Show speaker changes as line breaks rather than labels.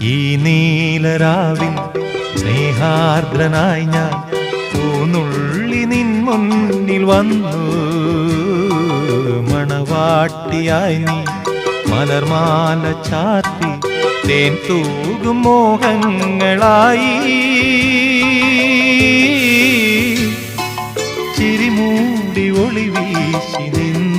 ഈ നീലരാവിൽ സ്നേഹാർദ്രനായി ഞാൻ പൂന്നുള്ളി നിൻ മുന്നിൽ വന്നു. മണവാട്ടിയായി നീ മലർമാല ചാത്തി തേൻ തൂകും മോഹങ്ങളായി. ചിരിമൂടി ഒളിവീശി നിന്നു